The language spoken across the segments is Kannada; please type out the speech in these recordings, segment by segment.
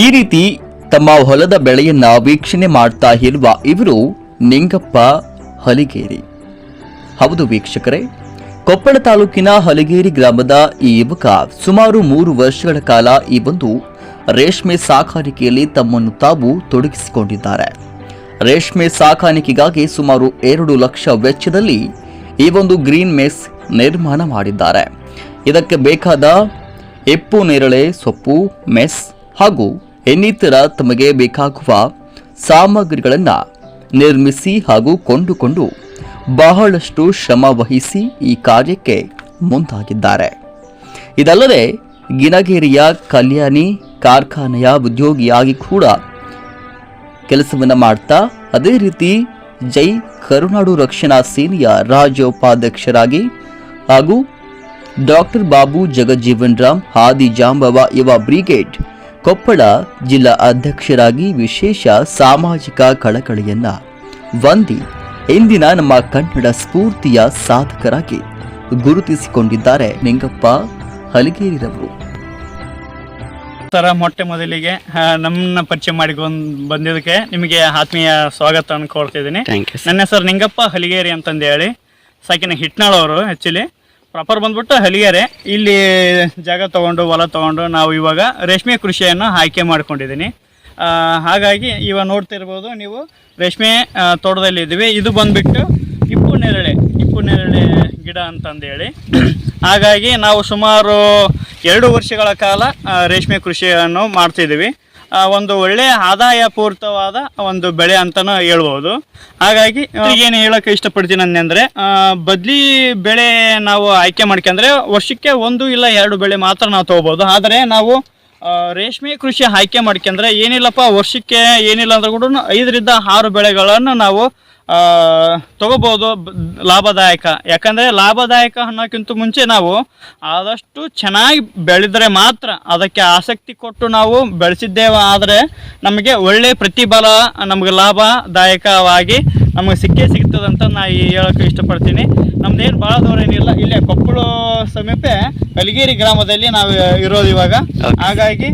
ಈ ರೀತಿ ತಮ್ಮ ಹೊಲದ ಬೆಳೆಯನ್ನ ವೀಕ್ಷಣೆ ಮಾಡ್ತಾ ಇರುವ ಇವರು ನಿಂಗಪ್ಪ ಹಲಿಗೇರಿ. ಹೌದು ವೀಕ್ಷಕರೇ, ಕೊಪ್ಪಳ ತಾಲೂಕಿನ ಹಲಿಗೇರಿ ಗ್ರಾಮದ ಈ ಯುವಕ ಸುಮಾರು ಮೂರು ವರ್ಷಗಳ ಕಾಲ ಈ ಒಂದು ರೇಷ್ಮೆ ಸಾಕಾಣಿಕೆಯಲ್ಲಿ ತಮ್ಮನ್ನು ತಾವು ತೊಡಗಿಸಿಕೊಂಡಿದ್ದಾರೆ. ರೇಷ್ಮೆ ಸಾಕಾಣಿಕೆಗಾಗಿ ಸುಮಾರು ಎರಡು ಲಕ್ಷ ವೆಚ್ಚದಲ್ಲಿ ಈ ಒಂದು ಗ್ರೀನ್ ಮೆಸ್ ನಿರ್ಮಾಣ ಮಾಡಿದ್ದಾರೆ. ಇದಕ್ಕೆ ಬೇಕಾದ ಎಪ್ಪು ನೇರಳೆ ಸೊಪ್ಪು, ಮೆಸ್ ಹಾಗೂ ಇನ್ನಿತರ ತಮಗೆ ಬೇಕಾಗುವ ಸಾಮಗ್ರಿಗಳನ್ನು ನಿರ್ಮಿಸಿ ಹಾಗೂ ಕೊಂಡುಕೊಂಡು ಬಹಳಷ್ಟು ಶ್ರಮ ವಹಿಸಿ ಈ ಕಾರ್ಯಕ್ಕೆ ಮುಂದಾಗಿದ್ದಾರೆ. ಇದಲ್ಲದೆ ಗಿನಗೇರಿಯ ಕಲ್ಯಾಣಿ ಕಾರ್ಖಾನೆಯ ಉದ್ಯೋಗಿಯಾಗಿ ಕೂಡ ಕೆಲಸವನ್ನು ಮಾಡ್ತಾ, ಅದೇ ರೀತಿ ಜೈ ಕರುನಾಡು ರಕ್ಷಣಾ ಸೇನೆಯ ರಾಜ್ಯೋಪಾಧ್ಯಕ್ಷರಾಗಿ ಹಾಗೂ ಡಾಕ್ಟರ್ ಬಾಬು ಜಗಜ್ಜೀವನ್ ರಾಮ್, ಹಾದಿ ಜಾಂಬವ ಯುವ ಬ್ರಿಗೇಡ್ ಕೊಪ್ಪಳ ಜಿಲ್ಲಾ ಅಧ್ಯಕ್ಷರಾಗಿ ವಿಶೇಷ ಸಾಮಾಜಿಕ ಕಳಕಳಿಯನ್ನ ವಂದಿ ಇಂದಿನ ನಮ್ಮ ಕನ್ನಡ ಸ್ಫೂರ್ತಿಯ ಸಾಧಕರಾಗಿ ಗುರುತಿಸಿಕೊಂಡಿದ್ದಾರೆ ನಿಂಗಪ್ಪ ಹಲಗೇರಿರವರು. ಸರ ಮೊಟ್ಟೆ ಮೊದಲಿಗೆ ನಮ್ಮನ್ನ ಪರಿಚಯ ಮಾಡಿಕೊಂಡು ಬಂದಿದ್ದಕ್ಕೆ ನಿಮಗೆ ಆತ್ಮೀಯ ಸ್ವಾಗತ ಅನ್ಕೊಳ್ತಿದ್ದೀನಿ ಥ್ಯಾಂಕ್ ಯು ನನ್ನ ಹೆಸರು ನಿಂಗಪ್ಪ ಹಲಿಗೇರಿ ಅಂತಂದೇಳಿ. ಸಾಕಿನ ಹಿಟ್ನಾಳ್ ಅವರು ಆ್ಯಕ್ಚುಲಿ ಪ್ರಾಪರ್ ಬಂದ್ಬಿಟ್ಟು ಹಲಿಗೆರೆ. ಇಲ್ಲಿ ಜಾಗ ತಗೊಂಡು, ಹೊಲ ತಗೊಂಡು ನಾವು ಇವಾಗ ರೇಷ್ಮೆ ಕೃಷಿಯನ್ನು ಆಯ್ಕೆ ಮಾಡ್ಕೊಂಡಿದ್ದೀನಿ ಹಾಗಾಗಿ ಇವಾಗ ನೋಡ್ತಿರ್ಬೋದು ನೀವು ರೇಷ್ಮೆ ತೋಟದಲ್ಲಿ ಇದ್ದೀವಿ. ಇದು ಬಂದ್ಬಿಟ್ಟು ಇಪ್ಪು ನೇರಳೆ ಇಪ್ಪು ನೇರಳೆ ಗಿಡ ಅಂತಂದೇಳಿ. ಹಾಗಾಗಿ ನಾವು ಸುಮಾರು ಎರಡು ವರ್ಷಗಳ ಕಾಲ ರೇಷ್ಮೆ ಕೃಷಿಯನ್ನು ಮಾಡ್ತಿದ್ದೀವಿ. ಒಂದು ಒಳ್ಳೆಯ ಆದಾಯ ಪೂರ್ತವಾದ ಒಂದು ಬೆಳೆ ಅಂತಾನು ಹೇಳ್ಬೋದು. ಹಾಗಾಗಿ ಏನು ಹೇಳಕ್ ಇಷ್ಟಪಡ್ತೀನಿ ಅಂದ್ರೆ ಬದ್ಲಿ ಬೆಳೆ ನಾವು ಆಯ್ಕೆ ಮಾಡ್ಕೊಂಡ್ರೆ ವರ್ಷಕ್ಕೆ ಒಂದು ಇಲ್ಲ ಎರಡು ಬೆಳೆ ಮಾತ್ರ ನಾವು ತಗೋಬಹುದು ಆದರೆ ನಾವು ರೇಷ್ಮೆ ಕೃಷಿ ಆಯ್ಕೆ ಮಾಡ್ಕೊಂಡ್ರೆ ಏನಿಲ್ಲಪ್ಪ, ವರ್ಷಕ್ಕೆ ಏನಿಲ್ಲ ಅಂದ್ರೆ ಕೂಡ ಐದರಿಂದ ಆರು ಬೆಳೆಗಳನ್ನು ನಾವು ತಗೋಬೋದು ಲಾಭದಾಯಕ. ಯಾಕಂದ್ರೆ ಲಾಭದಾಯಕ ಅನ್ನೋಕ್ಕಿಂತ ಮುಂಚೆ ನಾವು ಆದಷ್ಟು ಚೆನ್ನಾಗಿ ಬೆಳೆದ್ರೆ ಮಾತ್ರ ಅದಕ್ಕೆ ಆಸಕ್ತಿ ಕೊಟ್ಟು ನಾವು ಬೆಳೆಸಿದ್ದೇವೆ ಆದರೆ ನಮಗೆ ಒಳ್ಳೆ ಪ್ರತಿಫಲ, ನಮಗೆ ಲಾಭದಾಯಕವಾಗಿ ನಮಗೆ ಸಿಕ್ಕೇ ಸಿಗ್ತದಂತ ನಾ ಈ ಹೇಳೋಕೆ ಇಷ್ಟಪಡ್ತೀನಿ. ನಮ್ದೇನು ಭಾಳ ದೂರ ಏನಿಲ್ಲ. ಇಲ್ಲೇ ಕೊಪ್ಪಳ ಸಮೀಪ ಕಲಿಗೇರಿ ಗ್ರಾಮದಲ್ಲಿ ನಾವು ಇರೋದು ಇವಾಗ. ಹಾಗಾಗಿ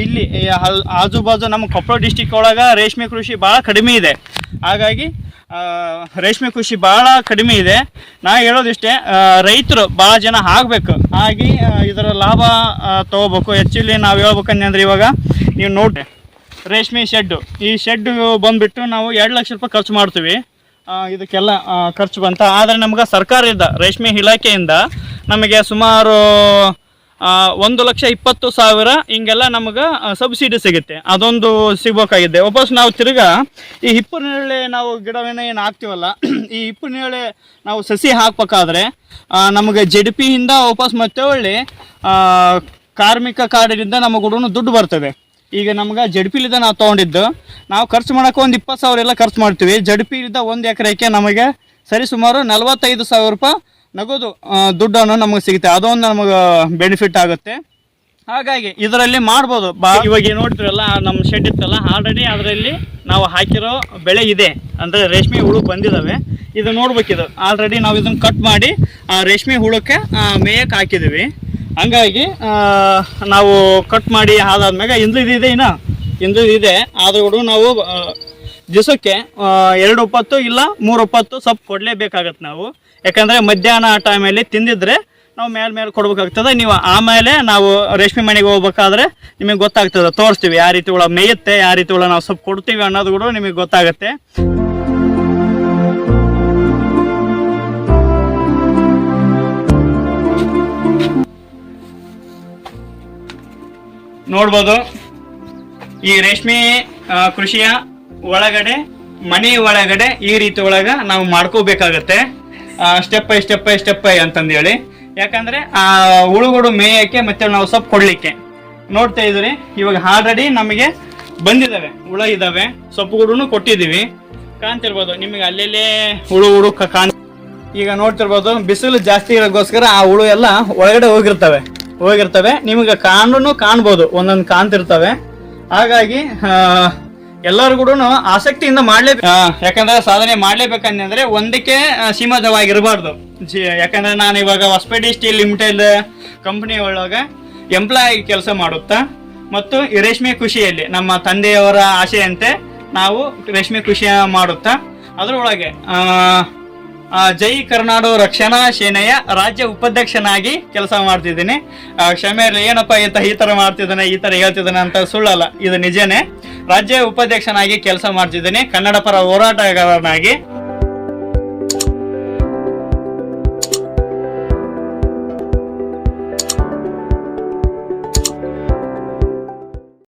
ಇಲ್ಲಿ ಆಜುಬಾಜು ಹಲ್- ಆಜು ಬಾಜು ನಮ್ಮ ಕೊಪ್ಪಳ ಡಿಸ್ಟಿಕ್ ಒಳಗೆ ರೇಷ್ಮೆ ಕೃಷಿ ಭಾಳ ಕಡಿಮೆ ಇದೆ. ಹಾಗಾಗಿ ರೇಷ್ಮೆ ಕೃಷಿ ಭಾಳ ಕಡಿಮೆ ಇದೆ. ನಾ ಹೇಳೋದಿಷ್ಟೇ ರೈತರು ಭಾಳ ಜನ ಆಗಬೇಕು. ಹಾಗೆ ಇದರ ಲಾಭ ತಗೋಬೇಕು. ಆ್ಯಕ್ಚುಲಿ ನಾವು ಹೇಳ್ಬೇಕಂದ್ರೆ ಇವಾಗ ನೀವು ನೋಡಿ ರೇಷ್ಮೆ ಶೆಡ್ಡು. ಈ ಶೆಡ್ ಬಂದುಬಿಟ್ಟು ನಾವು ಎರಡು ಲಕ್ಷ ರೂಪಾಯಿ ಖರ್ಚು ಮಾಡ್ತೀವಿ. ಇದಕ್ಕೆಲ್ಲ ಖರ್ಚು ಬಂತ. ಆದರೆ ನಮ್ಗೆ ಸರ್ಕಾರದಿಂದ ರೇಷ್ಮೆ ಇಲಾಖೆಯಿಂದ ನಮಗೆ ಸುಮಾರು ಒಂದು ಲಕ್ಷ ಇಪ್ಪತ್ತು ಸಾವಿರ ಹಿಂಗೆಲ್ಲ ನಮಗೆ ಸಬ್ಸಿಡಿ ಸಿಗುತ್ತೆ. ಅದೊಂದು ಸಿಗ್ಬೇಕಾಗಿದೆ. ವಾಪಸ್ ನಾವು ತಿರ್ಗಾ, ಈ ಹಿಪ್ಪು ನೇರಳೆ ನಾವು ಗಿಡವನ್ನ ಏನು ಹಾಕ್ತೀವಲ್ಲ, ಈ ಹಿಪ್ಪು ನೇರಳೆ ನಾವು ಸಸಿ ಹಾಕ್ಬೇಕಾದ್ರೆ ನಮಗೆ ಜೆ ಡಿ ಪಿಯಿಂದ ವಾಪಸ್ ಮತ್ತೆ ಒಳ್ಳೆ ಕಾರ್ಮಿಕ ಕಾರ್ಡಿನಿಂದ ನಮಗೆ ದುಡ್ಡು ಬರ್ತದೆ. ಈಗ ನಮ್ಗೆ ಜಡ್ಪಿಲಿಂದ ನಾವು ತೊಗೊಂಡಿದ್ದು, ನಾವು ಖರ್ಚು ಮಾಡೋಕೆ ಒಂದು ಇಪ್ಪತ್ತು ಸಾವಿರ ಎಲ್ಲ ಖರ್ಚು ಮಾಡ್ತೀವಿ. ಜಡ್ಪಿಲಿಂದ ಒಂದು ಎಕರೆಗೆ ನಮಗೆ ಸರಿ ಸುಮಾರು ನಲವತ್ತೈದು ಸಾವಿರ ರೂಪಾಯಿ ನಗದು ದುಡ್ಡನ್ನು ನಮಗೆ ಸಿಗುತ್ತೆ. ಅದೊಂದು ನಮಗೆ ಬೆನಿಫಿಟ್ ಆಗುತ್ತೆ. ಹಾಗಾಗಿ ಇದರಲ್ಲಿ ಮಾಡ್ಬೋದು. ಬಾ. ಇವಾಗ ಏನು ನೋಡ್ತಿರಲ್ಲ, ನಮ್ಮ ಶೆಡ್ ಇತ್ತಲ್ಲ ಆಲ್ರೆಡಿ ಅದರಲ್ಲಿ ನಾವು ಹಾಕಿರೋ ಬೆಳೆ ಇದೆ. ಅಂದರೆ ರೇಷ್ಮೆ ಹುಳು ಬಂದಿದ್ದಾವೆ ಇದು ನೋಡ್ಬೇಕಿದು. ಆಲ್ರೆಡಿ ನಾವು ಇದನ್ನು ಕಟ್ ಮಾಡಿ, ಆ ರೇಷ್ಮೆ ಹುಳಕ್ಕೆ ಮೇಯಕ್ಕೆ ಹಾಕಿದ್ದೀವಿ ಹಂಗಾಗಿ ನಾವು ಕಟ್ ಮಾಡಿ ಆದಾದ್ಮ್ಯಾಗ ಇಂದು ಇದೆ ಇನ್ನ. ಇಂದು ಇದೆ. ಆದ್ರೂ ನಾವು ದಿವಸಕ್ಕೆ ಆ, ಎರಡು ಒಪ್ಪತ್ತು ಇಲ್ಲ ಮೂರು ಒಪ್ಪತ್ತು ಸೊಪ್ಪು ಕೊಡಲೇಬೇಕಾಗತ್ತೆ ನಾವು. ಯಾಕಂದರೆ ಮಧ್ಯಾಹ್ನ ಟೈಮಲ್ಲಿ ತಿಂದಿದ್ರೆ ನಾವು ಮೇಲೆ ಮೇಲೆ ಕೊಡ್ಬೇಕಾಗ್ತದೆ. ನೀವು ಆಮೇಲೆ ನಾವು ರೇಷ್ಮೆ ಮನೆಗೆ ಹೋಗ್ಬೇಕಾದ್ರೆ ನಿಮಗೆ ಗೊತ್ತಾಗ್ತದೆ. ತೋರಿಸ್ತೀವಿ ಯಾವ ರೀತಿ ಒಳ ಮೇಯುತ್ತೆ ಯಾವ ರೀತಿ ಒಳ ನಾವು ಸೊಪ್ಪು ಕೊಡ್ತೀವಿ ಅನ್ನೋದು ಕೂಡ ನಿಮಗೆ ಗೊತ್ತಾಗುತ್ತೆ. ನೋಡ್ಬೋದು. ಈ ರೇಷ್ಮೆ ಕೃಷಿಯ ಒಳಗಡೆ, ಮನೆ ಒಳಗಡೆ ಈ ರೀತಿ ಒಳಗ ನಾವು ಮಾಡ್ಕೋಬೇಕಾಗತ್ತೆ. Step by step by step by ಅಂತಂದೇಳಿ. ಯಾಕಂದ್ರೆ, ಆ ಹುಳುಗಳು ಮೇಯಕ್ಕೆ ಮತ್ತೆ ನಾವು ಸೊಪ್ಪು ಕೊಡ್ಲಿಕ್ಕೆ. ನೋಡ್ತಾ ಇದ್ರಿ ಇವಾಗ ಆಲ್ರೆಡಿ ನಮಗೆ ಬಂದಿದ್ದಾವೆ ಹುಳ ಇದ್ದಾವೆ ಸೊಪ್ಪುಗಳು ಕೊಟ್ಟಿದ್ದೀವಿ. ಕಾಣ್ತಿರ್ಬೋದು, ನಿಮಗೆ ಅಲ್ಲೆಲ್ಲೇ ಹುಳು ಹುಳು ಕಾಣ್ ಈಗ ನೋಡ್ತಿರ್ಬೋದು, ಬಿಸಿಲು ಜಾಸ್ತಿ ಇರೋಕ್ಕೋಸ್ಕರ ಆ ಹುಳು ಎಲ್ಲ ಒಳಗಡೆ ಹೋಗಿರ್ತವೆ. ಹೋಗಿರ್ತವೆ. ನಿಮಗೆ ಕಾಣೂ ಕಾಣ್ಬೋದು, ಒಂದೊಂದು ಕಾಣ್ತಿರ್ತವೆ. ಹಾಗಾಗಿ ಎಲ್ಲರೂ ಕೂಡ ಆಸಕ್ತಿಯಿಂದ ಮಾಡ್ಲೇ ಯಾಕಂದ್ರೆ ಸಾಧನೆ ಮಾಡ್ಲೇಬೇಕಂದ್ರೆ ಒಂದಕ್ಕೆ ಸೀಮಿತವಾಗಿರಬಾರ್ದು. ಯಾಕಂದ್ರೆ ನಾನು ಇವಾಗ ಹೊಸಪೇಟೆ ಸ್ಟೀಲ್ ಲಿಮಿಟೆಡ್ ಕಂಪನಿ ಒಳಗ ಎಂಪ್ಲಾಯ್ ಕೆಲಸ ಮಾಡುತ್ತಾ, ಮತ್ತು ರೇಷ್ಮೆ ಕೃಷಿಯಲ್ಲಿ ನಮ್ಮ ತಂದೆಯವರ ಆಸೆಯಂತೆ ನಾವು ರೇಷ್ಮೆ ಕೃಷಿ ಮಾಡುತ್ತಾ, ಅದರೊಳಗೆ ಜೈ ಕರ್ನಾಡು ರಕ್ಷಣಾ ಸೇನೆಯ ರಾಜ್ಯ ಉಪಾಧ್ಯಕ್ಷನಾಗಿ ಕೆಲಸ ಮಾಡ್ತಿದ್ದೀನಿ. ಕ್ಷಮೆ ಇರಲಿ, ಏನಪ್ಪ ಈತ ಈ ತರ ಮಾಡ್ತಿದ್ದಾನೆ, ಈ ತರ ಹೇಳ್ತಿದ್ದಾನೆ ಅಂತ ಸುಳ್ಳಲ್ಲ. ಇದು ನಿಜನೇ. ರಾಜ್ಯ ಉಪಾಧ್ಯಕ್ಷನಾಗಿ ಕೆಲಸ ಮಾಡ್ತಿದ್ದೀನಿ. ಕನ್ನಡ ಪರ ಹೋರಾಟಗಾರನಾಗಿ